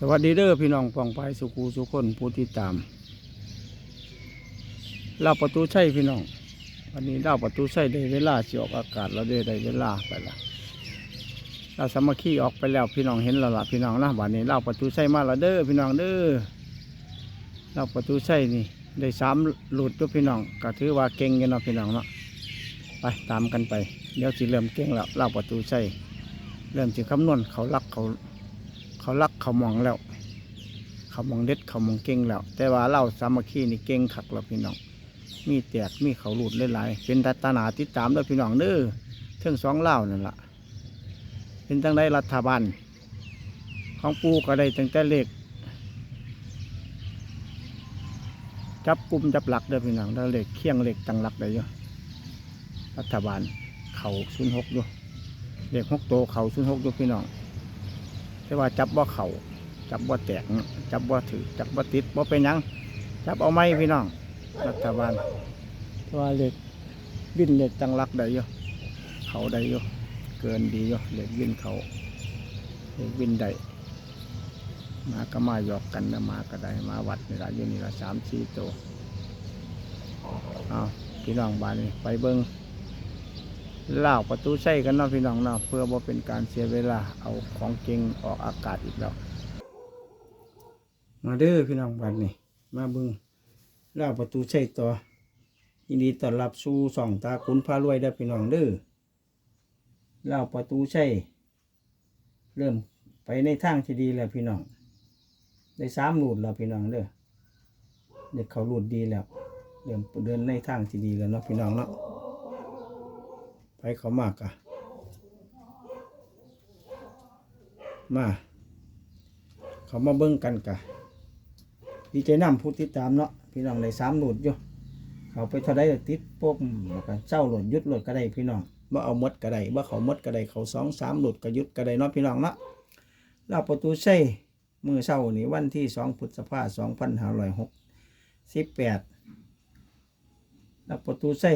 สวัสดีเด้อพี่น้องปองไปสุขูสุคนผู้ที่ตามเล่าประตูใช่พี่น้องวันนี้เล่าประตูใช่ได้เวลาสิออกอากาศแล้วได้ได้เวลาไปละเราสามัคคีออกไปแล้วพี่น้องเห็นแล้วล่ะพี่น้องนะวันนี้เล่าประตูใช่มาล้วเด้อพี่น้องเด้อเล่าประตูใช่นี่ได้สามหลุดด้วยพี่น้องก็ถือว่าเก่งกันเนาะพี่น้องเนาะไปตามกันไปเดี๋ยวสิเริ่มเก่งแล้วเล่าประตูใช่เริ่มสิคำนวณเขารักเขา เขารักเขามองแล้ว เขามองเด็ดเขามองเก่งแล้ว แต่ว่าเราสามัคคีนี่เก่งคักแล้วพี่น้อง มีแตกมีเขาหลุดหลายๆเป็นตาตาหนาติดตามด้วยพี่น้องเด้อเทิงสองเล่านั่นละเป็นตั้งได้รัฐบาล ของปูก็ได้ตั้งแต่เล็กจับกลุ่มจับหลักเด้อพี่น้องได้เล็กเคียงเล็กตั้งหลักได้เยอะรัฐบาลเขาศูนหกอยู่เล็กหกโตเขาศูนหกอยู่พี่น้อง แต่ว่าจับว่าเขาจับว่าแตกจับว่าถือจับว่าติดว่าเป็นหยังจับเอาไม้พี่น้องรัฐบาลเพราะว่าเหล็กวินเหล็กจังรักได้อยู่เขาได้อยู่เกินดีอยู่เหล็กวินเขาเหล็กวินได้มาก็มาหยอกกันนะมาก็ได้มาวัดนี่ละอยู่นี่ละสามสี่ตัวเอาพี่น้องบ้านนี้ไปเบิ้งเล่าวประตูใส่กันเนาะพี่น้องเนาะเพื่อว่าเป็นการเสียเวลาเอาของเก่งออกอากาศอีกแล้วมาเด้อพี่น้องบ้านนี้มาบิ้งล่าประตูใช่ต่อยินดีต้อนรับสู่สองตาคุณพารวยได้พี่น้องเด้อล่าประตูใช่เริ่มไปในทางที่ดีแล้วพี่น้องได้สามหลุดแล้วพี่น้องเด้อเด็กเขาหลุดดีแล้วเริ่มเดินในทางที่ดีแล้วเนาะพี่น้องเนาะ ไปเขามากอะมา เขามาเบิ้งกันกะดีใจน้ำผู้ติดตามเนาะพี่น้องได้สามหลดอยู่เขาไปเท่าไดก็ติดปุ๊บแล้วก็เจ้าหลุดยุดหลุดก็ได้พี่น้องว่าเอาหมดก็ได้ว่าเขามดก็ได้เขาสองสามหลุดก็ยุดก็ได้เนาะพี่น้องเนาะลาประตูใช่มือเช้านี่วันที่สองพฤษภาสองพันห้าร้อยหกสิบแปดลาประตูใช่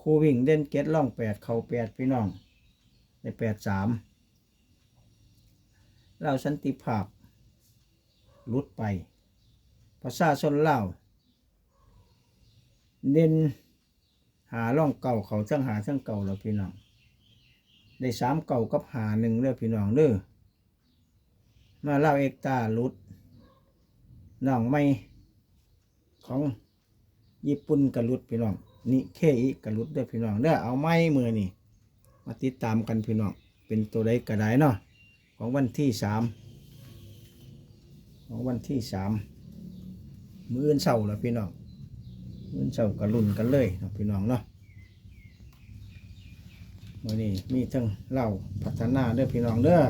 ครูวิ่งเด่นเก็ตล่องแปดเขาแปดพี่น้องได้แปดสามเราสันติภาพลุดไปประชาชนเล่าเน้นหาล่องเก่าเขาเทั้งหาเทั้งเก่าแล้วพี่น้องได้สามเก่ากับหาหนึ่งเด้อพี่น้องเด้อมาเล่าเอกตาลุดน้องไม่ของญี่ปุ่นกระลุดพี่น้อง นี่เคอีกระลุดด้อพี่น้องเด้อเอาไม้มือนี่มาติดตามกันพี่น้องเป็นตัวใดกระไดเนาะของวันที่สามของวันที่สามมืออื่นเช้าแล้วพี่น้องมืออื่นเช้าก็รุ่นกันเลยนะพี่น้องเนาะมื่อนี้มีทั้งเหล้าพัฒนาเด้อพี่น้องเด้อ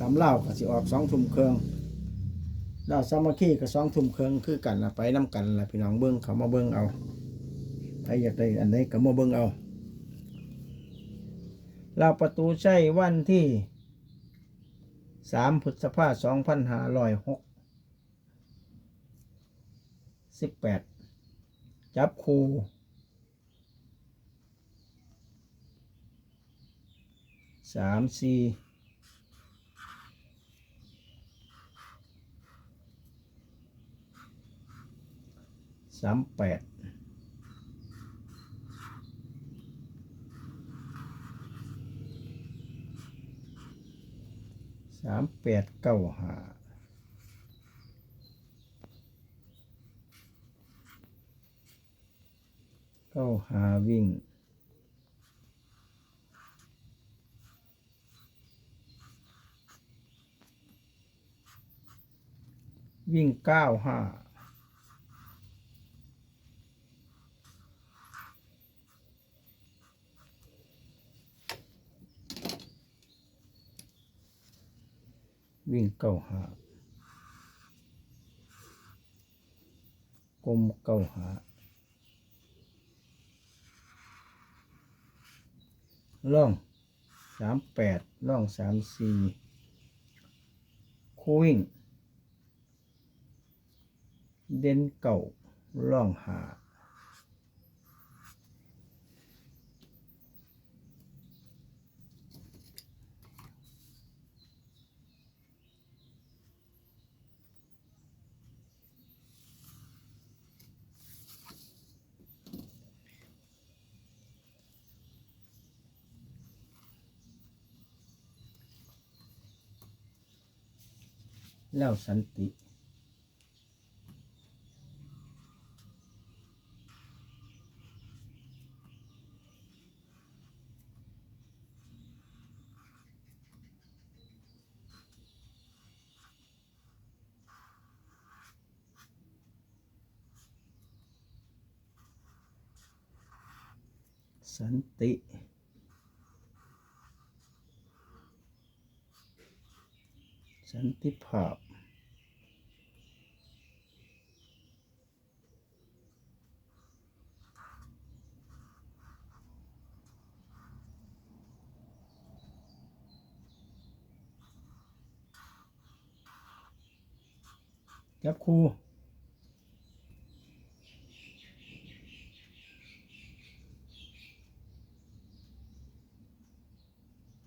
ตามเหล้าก็สิออกสองทุ่มเครื่องเหล้าสามัคคีก็สองทุ่มเครื่องคือกันละไปน้กันละพี่น้องเบิ้งเขามาเบิ้งเอา รอยากได้อันใดก็มาเบิ้งเอาเหล้าประตูใช้วันที่สามพฤษภาสองพันห้าร้อยหกสิบแปดจับคูสามสี่สามแปดสามแปดเก้าห้าเก้าหาวิ่งวิ่งเก้าห้า วิ่งเก้าหากลมเก้าหาล่องสามแปดล่องสามสี่คูวิ่ง เด่นเก่าล่องหา แล้วสันติสันติสันติภาพ จับครู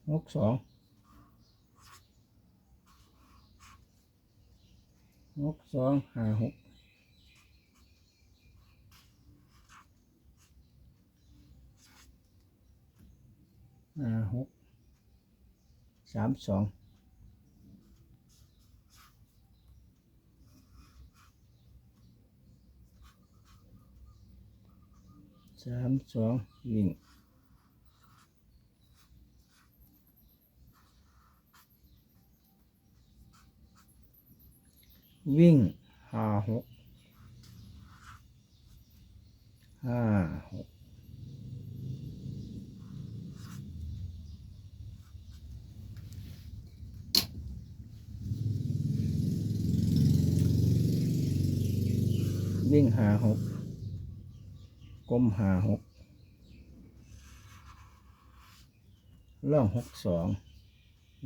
หกสองหกสองห้าหกห้าหกสามสอง สามสองวิ่งวิ่งห้าหกห้าหกวิ่งห้าหกก ลมหาหกล่องหกสอง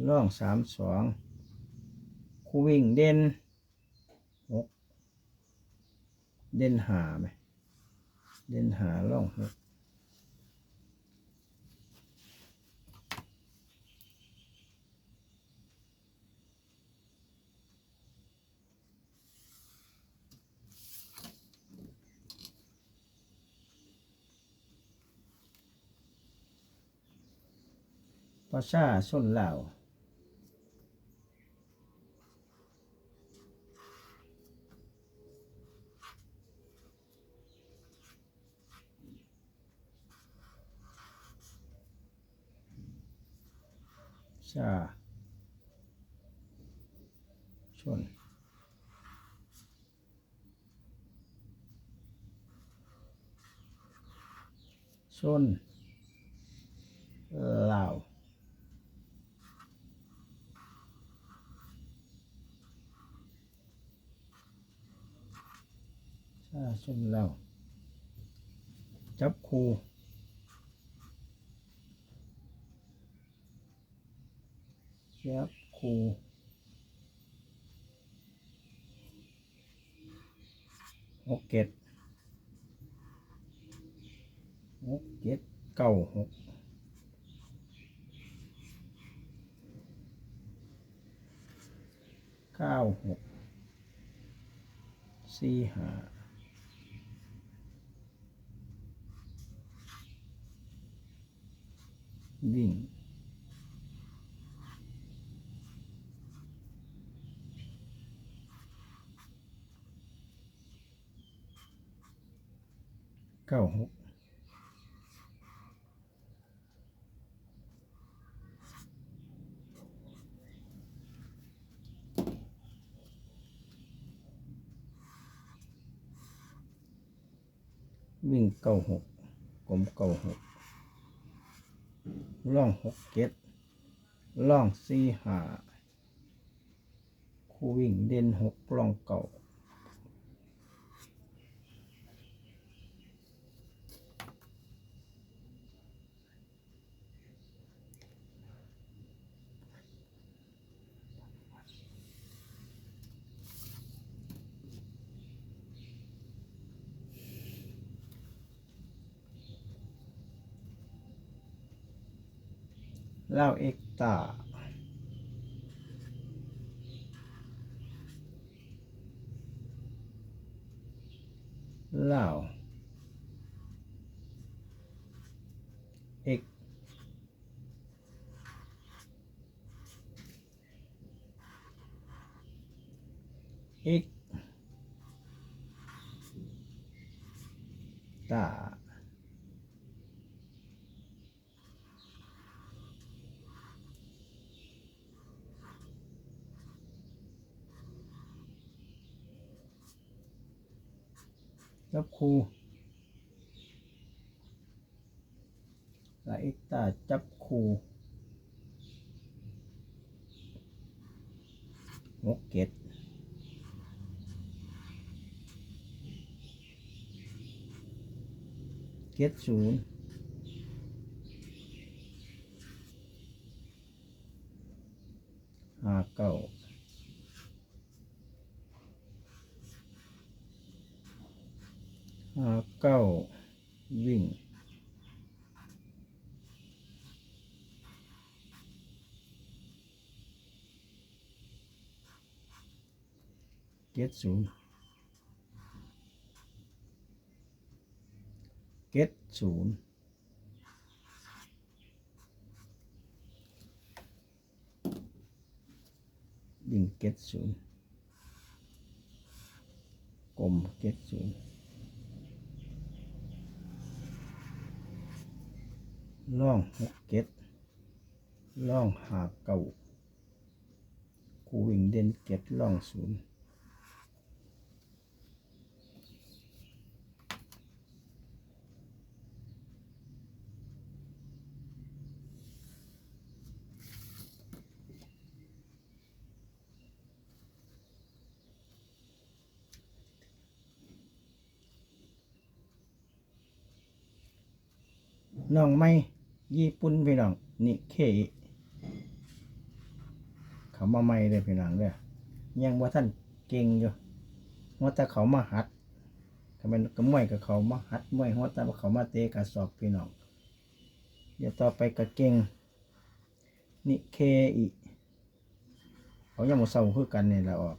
ล่องสามสองคู่วิ่งเด่นหกเด่นหาไหมเด่นหาล่องหก ประชาชนลาวชาชนชนลาว ชาชนลาจับคูจับคูหกเจ็ดหกเจ็ดเก้าหกเก้าหกสี่ห้า วิ่ง เก้าหกวิ่งเก้าหกกลมเก้าหก ล่องหกเก็ดล่องสี่หาคู่วิ่งเด่นหกล่องเก่า เล่าเอกตาเล่าเอก x ตาจับ ครูลาเอ็กตาจับคูหกเก็ดเก็ดศูนย์ห้าเก้า ห้าเก้าวิ่งเก็ดศูนย์เก็ดศูนย์ยิงเก็ดศูนย์กลมเก็ดศูนย์ ล่องหกเก็ดล่องหาเก่าคูวิ่งเด่นเก็ดล่องศูนย์น้องไม่ ญี่ปุ่นพี่น้องนี่เคอิเขามาไม่เลยพี่น้องเด้อยังว่าท่านเก่งอยู่ว่าแต่เขามาหัดถ้าเป็นกระมวยกับเขามาหัดมวยว่าแต่ว่าเขามาเตะกระสอบพี่น้องเดี๋ยวต่อไปก็เก่งนี่เคอิเขายังมาเศร้าคือกันเนี่แหละออก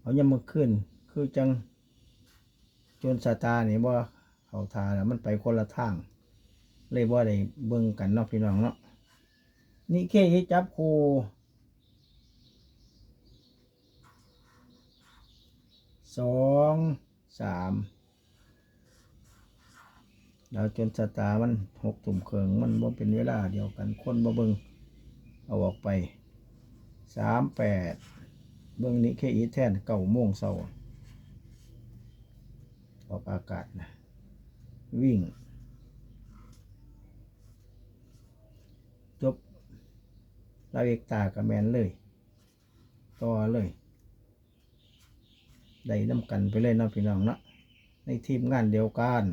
เขายังมาขึ้นคือจังจนสตาร์นี่ยบ่เขาทาแล้วมันไปคนละทาง เลยบ่ได้เบิ่งกันเนาะพี่น้องเนาะนี่เคฮิจับคูสองสามแล้วจนสตามันหกตุ่มเคิงมันบ่เป็นเวลาเดียวกันคนบ่เบิ่งเอาออกไปสามแปดเบิ่งนี่เคอีแทนเก้าโมงเช้าออกอากาศนะวิ่ง จบ ลาเอกตากับแมนเลยต่อเลยได้น้ำกันไปเลยนะพี่น้องนะในทีมงานเดียวกัน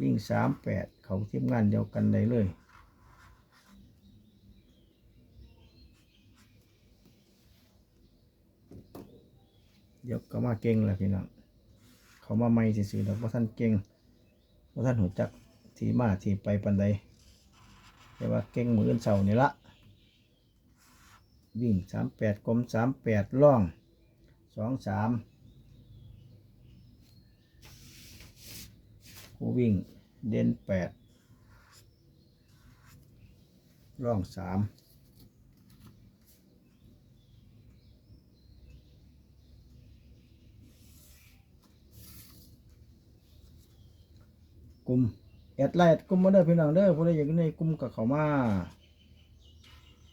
วิ่งสามแปดเขาทีมงานเดียวกันได้เลยเดี๋ยวก็มาเก่งแหละพี่น้องเขามาไม่ซื่อๆแล้วว่าท่านเก่งว่าท่านหัวจักทีมาทีไปปันใดแต่ว่าเก่งมืออนเสานี่ละ วิ่งสามแปดกลมสามแปดล่องสองสามผู้วิ่งเด่นแปดล่องสามกลุ่มแอดไลน์กลุ่มมาเด้อพี่น้องเด้อผู้ใดอยากอยู่ในกลุ่มกับเขามา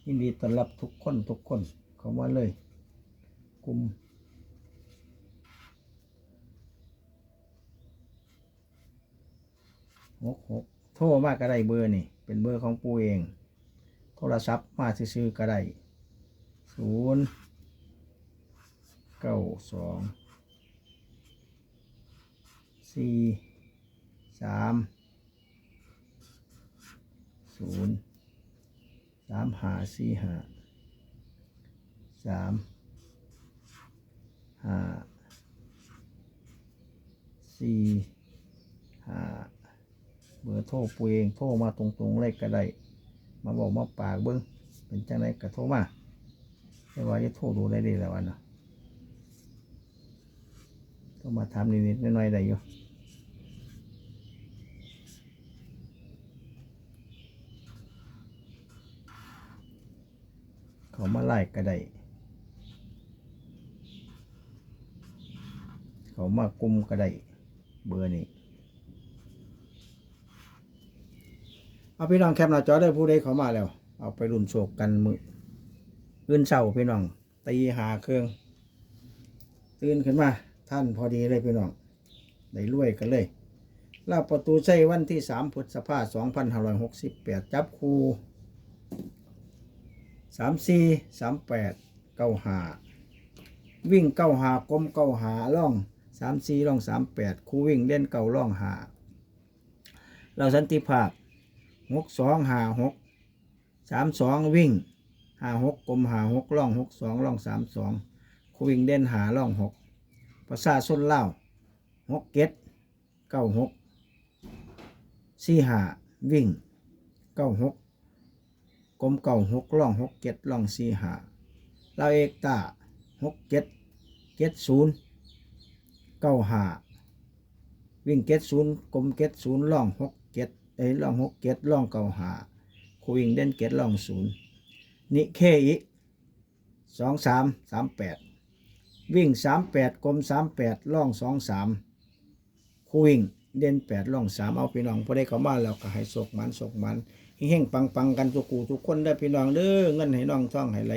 ยินดีต้อนรับทุกคนทุกคนเข้ามาเลย กลุ่มหกหกโทรมาก็ไดเบอร์นี่ เป็นเบอร์ของปูเอง โทรศัพท์มาซื้อๆก็ไดศูนย์เก้าสองสี่สามศูนย์ามหาสี่หาสามหาสี่หาเบอร์โทรปูเองโทรมาตรงๆเลยก็ได้ มาบอกมาปากเบิ้งเป็นจังไรก็โทรมาไม่ว่าจะโทรดูได้ดีแล้ววันนะโทรมาถามนิดๆน่อยๆได้อยู่ เขามาไล่ก็ได้เขามากุมก็ได้เบอร์นี้เอาพี่น้องแคปหน้าจอได้ผู้ใดเขามาแล้ว เอาไปรุนโศกกันมืออื่นเศร้าพี่น้องตีหาเครื่องตื่นขึ้นมา ท่านพอดีเลยพี่น้องได้รวยกันเลยลาประตูใช้วันที่สามพฤษภาสองพันห้าร้อยหกสิบแปดจับคู สามสี่สามแปดเก้าหาวิ่งเก้าหากลมเก้าหาล่องสามสี่ล่องสามแปดคู่วิ่งเล่นเก้าล่องหาเราสันติภาพหกสองหาหกสามสองวิ่งหาหกกลมหาหกล่องหกสองล่องสามสองคู่วิ่งเด่นหาล่องหกภาษาส้นเล่าหกเก็ดเก้าหกสี่หาวิ่งเก้าหก กลมเก้าหกล่องหกเก็ดล่องสี่หาเราเอกตาหกเก็ดเก็ดศูนย์เก้าหาวิ่งเก็ดศูนย์กลมเก็ดศูนย์ล่องหกเก็ดเอ้ล่องหกเก็ดล่องเก้าหาคูวิ่งเด่นเก็ดล่องศูนย์นิเคอีสองสามสามแปดวิ่งสามแปดกลมสามแปดล่องสองสามคูวิ่งเด่นแปดล่องสามเอาพี่น้องพอได้เข้ามาแล้วก็ให้ศกมันศกมัน เฮงปังปังกันทุกูทุกคนได้พี่น้องเด้อเงินให้น้องท่องให้ไหล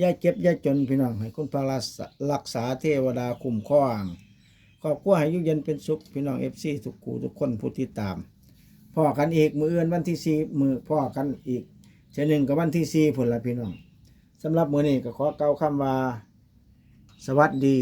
ย่าเจ็บย่าจนพี่น้องให้คุณพระรักษารักษาเทวดาคุ้มครองครอบครัวให้ยุ่เย็นเป็นสุขพี่น้องเอฟซีทุกกูทุกคนผู้ที่ตามพ่อกันอีกมือเอื่นวันที่สี่มือพ่อกันอีกเช่นหนึ่งกับวันที่สี่ผลละพี่น้องสำหรับมือนี้ก็ขอเกล่าคำว่า สวัสดี